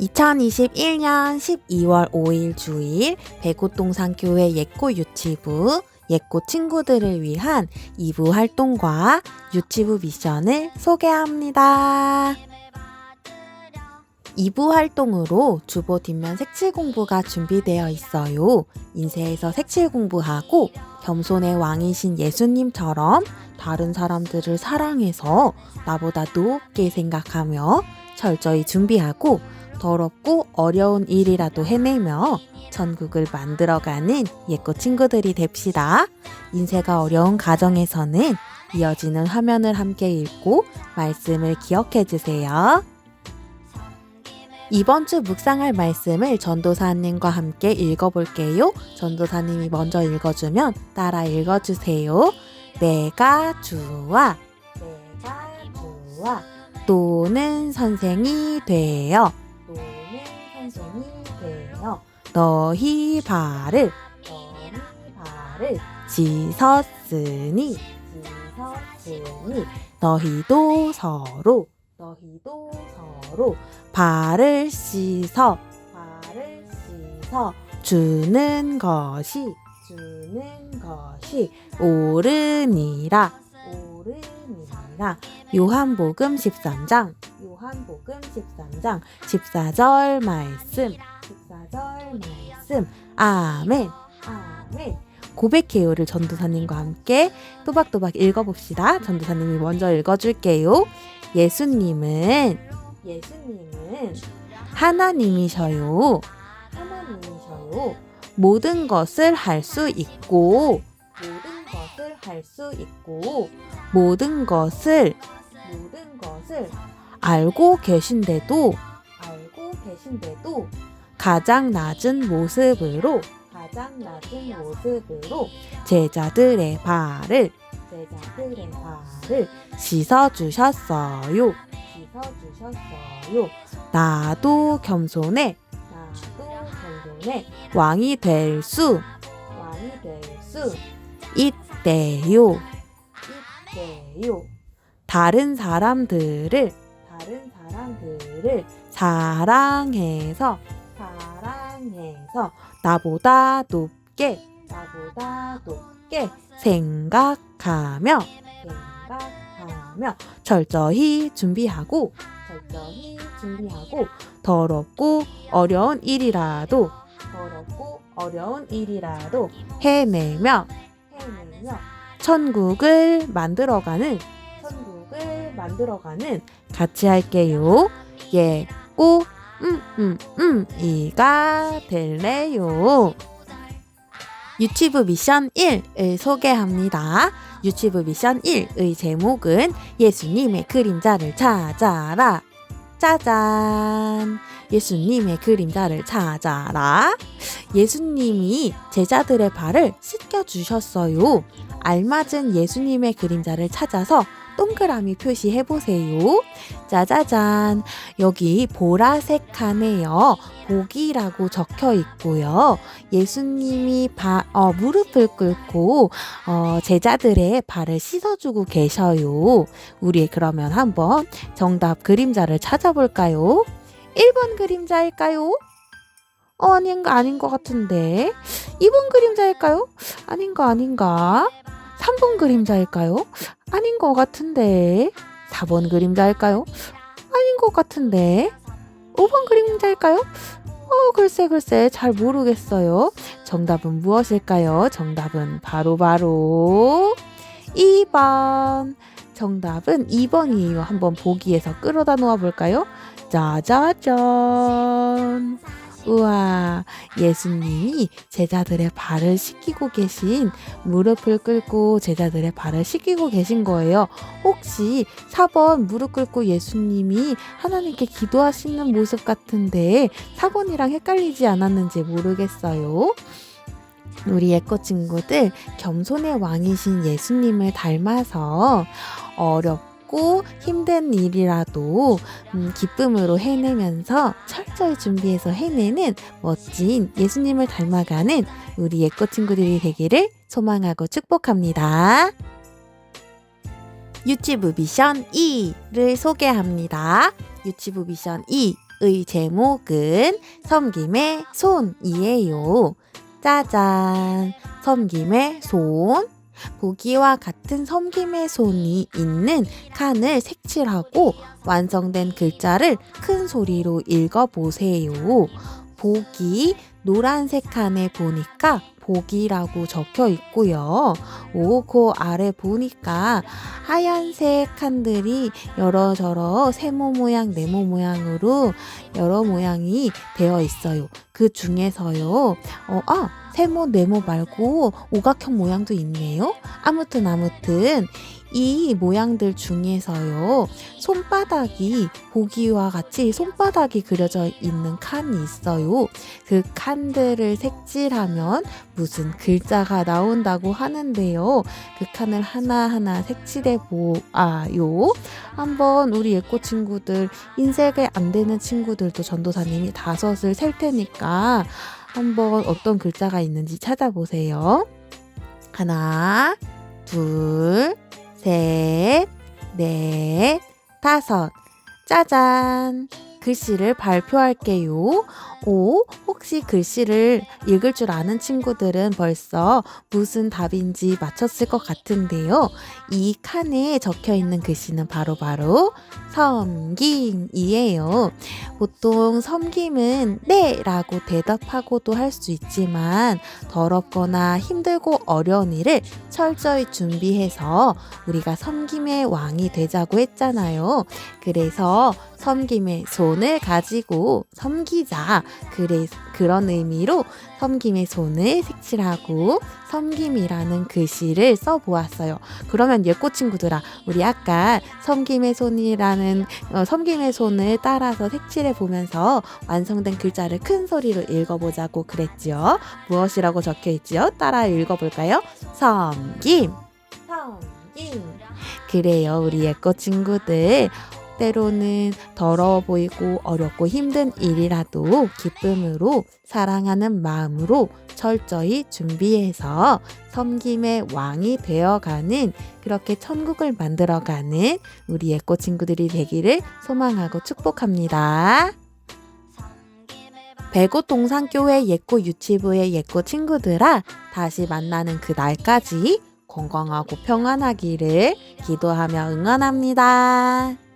2021년 12월 5일 주일 백호동산교회 예꼬 유치부 예꼬 친구들을 위한 2부 활동과 유치부 미션을 소개합니다. 2부 활동으로 주보 뒷면 색칠 공부가 준비되어 있어요. 인쇄에서 색칠 공부하고 겸손의 왕이신 예수님처럼 다른 사람들을 사랑해서 나보다 높게 생각하며 철저히 준비하고 더럽고 어려운 일이라도 해내며 천국을 만들어가는 예꼬 친구들이 됩시다. 인쇄가 어려운 가정에서는 이어지는 화면을 함께 읽고 말씀을 기억해 주세요. 이번 주 묵상할 말씀을 전도사님과 함께 읽어볼게요. 전도사님이 먼저 읽어주면 따라 읽어주세요. 내가 주와, 내가 주와, 또는 선생이 되어, 너희 발을, 발을 씻었으니, 씻었으니, 너희도 서로, 너희도 서로, 발을 씻어 발을 씻어 주는 것이 주는 것이 옳으니라. 옳으니라. 요한복음 13장. 요한복음 13장. 14절 말씀. 14절 말씀 아멘 아멘 고백해요를 전도사님과 함께 또박또박 읽어봅시다. 전도사님이 먼저 읽어줄게요. 예수님은 예수님은 하나님이셔요. 하나님이셔요. 모든 것을 할 수 있고, 모든 것을 할 수 있고, 모든 것을, 모든 것을 알고 계신데도, 알고 계신데도 가장 낮은 모습으로, 가장 낮은 모습으로 제자들의 발을, 제자들의 발을 씻어 주셨어요. 씻어 주셨어요. 나도 겸손해. 나도 겸손해. 왕이 될 수. 왕이 될 수. 있대요. 있대요. 다른 사람들을 다른 사람들을 사랑해서 사랑해서 나보다 높게 나보다 높게 생각하며 생각하며 철저히 준비하고 철저히 준비하고 더럽고 어려운 일이라도 더럽고 어려운 일이라도 해내며 해내며 천국을 만들어가는 천국을 만들어가는 같이 할게요. 예고 음 음 음 이가 될래요. 유치부 미션 1을 소개합니다. 유치부 미션 1의 제목은 예수님의 그림자를 찾아라. 짜잔! 예수님의 그림자를 찾아라. 예수님이 제자들의 발을 씻겨주셨어요. 알맞은 예수님의 그림자를 찾아서 동그라미 표시해 보세요. 짜자잔. 여기 보라색하네요. 복이라고 적혀 있고요. 예수님이 바, 어, 무릎을 꿇고 어, 제자들의 발을 씻어주고 계셔요. 우리 그러면 한번 정답 그림자를 찾아볼까요? 1번 그림자일까요? 어, 아닌가, 아닌 것 같은데. 2번 그림자일까요? 아닌가, 아닌가. 3번 그림자일까요? 아닌 것 같은데. 4번 그림자일까요? 아닌 것 같은데. 5번 그림자일까요? 어, 글쎄, 글쎄, 잘 모르겠어요. 정답은 무엇일까요? 정답은 바로바로 바로 2번. 정답은 2번이에요. 한번 보기에서 끌어다 놓아 볼까요? 짜자잔. 우와, 예수님이 제자들의 발을 씻기고 계신, 무릎을 꿇고 제자들의 발을 씻기고 계신 거예요. 혹시 4번 무릎 꿇고 예수님이 하나님께 기도하시는 모습 같은데 4번이랑 헷갈리지 않았는지 모르겠어요. 우리 예꺼 친구들 겸손의 왕이신 예수님을 닮아서 어렵 고 힘든 일이라도 음, 기쁨으로 해내면서 철저히 준비해서 해내는 멋진 예수님을 닮아가는 우리 예꺼 친구들이 되기를 소망하고 축복합니다. 유치부 미션 2를 소개합니다. 유치부 미션 2의 제목은 섬김의 손이에요. 짜잔, 섬김의 손. 보기와 같은 섬김의 손이 있는 칸을 색칠하고 완성된 글자를 큰 소리로 읽어보세요. 보기 노란색 칸에 보니까 보기라고 적혀 있고요. 오, 그 아래 보니까 하얀색 칸들이 여러저러 세모 모양, 네모 모양으로 여러 모양이 되어 있어요. 그 중에서요, 어, 아, 세모, 네모 말고 오각형 모양도 있네요. 아무튼, 아무튼, 이 모양들 중에서요, 손바닥이 보기와 같이 손바닥이 그려져 있는 칸이 있어요. 그 칸들을 색칠하면 무슨 글자가 나온다고 하는데요. 그 칸을 하나하나 색칠해 보아요. 한번 우리 예꼬 친구들 인색이 안 되는 친구들도 전도사님이 다섯을 셀 테니까 한번 어떤 글자가 있는지 찾아보세요. 하나, 둘, 셋, 넷, 다섯. 짜잔! 글씨를 발표할게요. 오, 혹시 글씨를 읽을 줄 아는 친구들은 벌써 무슨 답인지 맞췄을 것 같은데요. 이 칸에 적혀 있는 글씨는 바로 바로 섬김이에요. 보통 섬김은 네! 라고 대답하고도 할 수 있지만 더럽거나 힘들고 어려운 일을 철저히 준비해서 우리가 섬김의 왕이 되자고 했잖아요. 그래서 섬김의 손을 가지고 섬기자. 그래, 그런 의미로 섬김의 손을 색칠하고 섬김이라는 글씨를 써보았어요. 그러면 예꼬 친구들아, 우리 아까 섬김의 손이라는 어, 섬김의 손을 따라서 색칠해 보면서 완성된 글자를 큰 소리로 읽어보자고 그랬지요. 무엇이라고 적혀 있지요? 따라 읽어볼까요? 섬김. 섬김. 그래요, 우리 예꼬 친구들. 때로는 더러워 보이고 어렵고 힘든 일이라도 기쁨으로 사랑하는 마음으로 철저히 준비해서 섬김의 왕이 되어가는 그렇게 천국을 만들어가는 우리 예꼬 친구들이 되기를 소망하고 축복합니다. 배고 동산교회 예꼬 유치부의 예꼬 친구들아 다시 만나는 그 날까지 건강하고 평안하기를 기도하며 응원합니다.